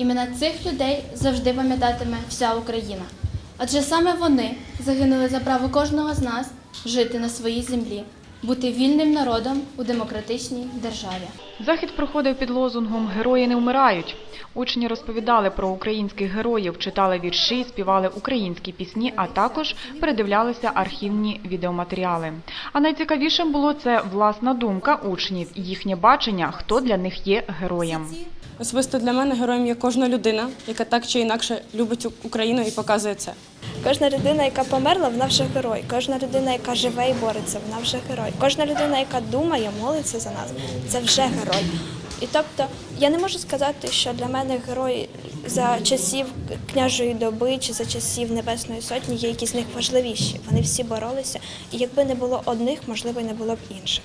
Імена цих людей завжди пам'ятатиме вся Україна. Адже саме вони загинули за право кожного з нас жити на своїй землі, бути вільним народом у демократичній державі. Захід проходив під лозунгом Герої не вмирають. Учні розповідали про українських героїв, читали вірші, співали українські пісні, а також передивлялися архівні відеоматеріали. А найцікавішим було це власна думка учнів, їхнє бачення, хто для них є героєм. Особисто для мене героєм є кожна людина, яка так чи інакше любить Україну і показує це. Кожна людина, яка померла, вона вже герой. Кожна людина, яка живе і бореться, вона вже герой. Кожна людина, яка думає, молиться за нас, це вже герой. І тобто я не можу сказати, що для мене герої за часів княжої доби чи за часів Небесної Сотні є якісь з них важливіші. Вони всі боролися, і якби не було одних, можливо, не було б інших.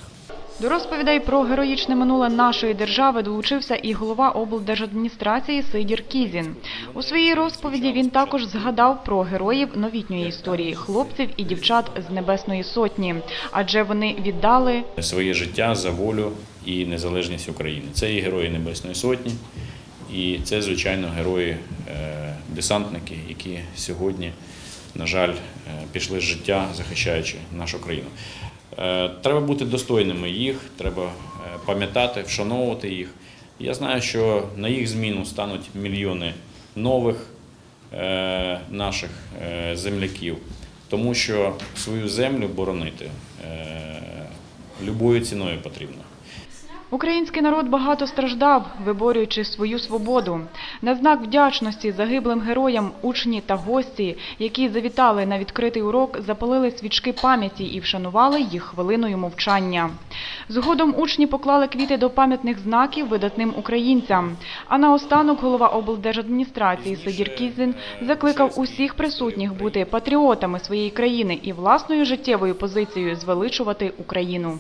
До розповідей про героїчне минуле нашої держави долучився і голова облдержадміністрації Сидір Кізін. У своїй розповіді він також згадав про героїв новітньої історії хлопців і дівчат з Небесної Сотні, адже вони віддали своє життя за волю і незалежність України. Це і герої Небесної Сотні, і це, звичайно, герої е, десантники, які сьогодні, на жаль, е, пішли з життя, захищаючи нашу країну. Е, Треба бути достойними їх, треба е, пам'ятати, вшановувати їх. Я знаю, що на їх зміну стануть мільйони нових е, наших земляків, тому що свою землю боронити любою ціною потрібно. Український народ багато страждав, виборюючи свою свободу. На знак вдячності загиблим героям учні та гості, які завітали на відкритий урок, запалили свічки пам'яті і вшанували їх хвилиною мовчання. Згодом учні поклали квіти до пам'ятних знаків видатним українцям. А наостанок голова облдержадміністрації Сидір Кізін закликав усіх присутніх бути патріотами своєї країни і власною життєвою позицією звеличувати Україну.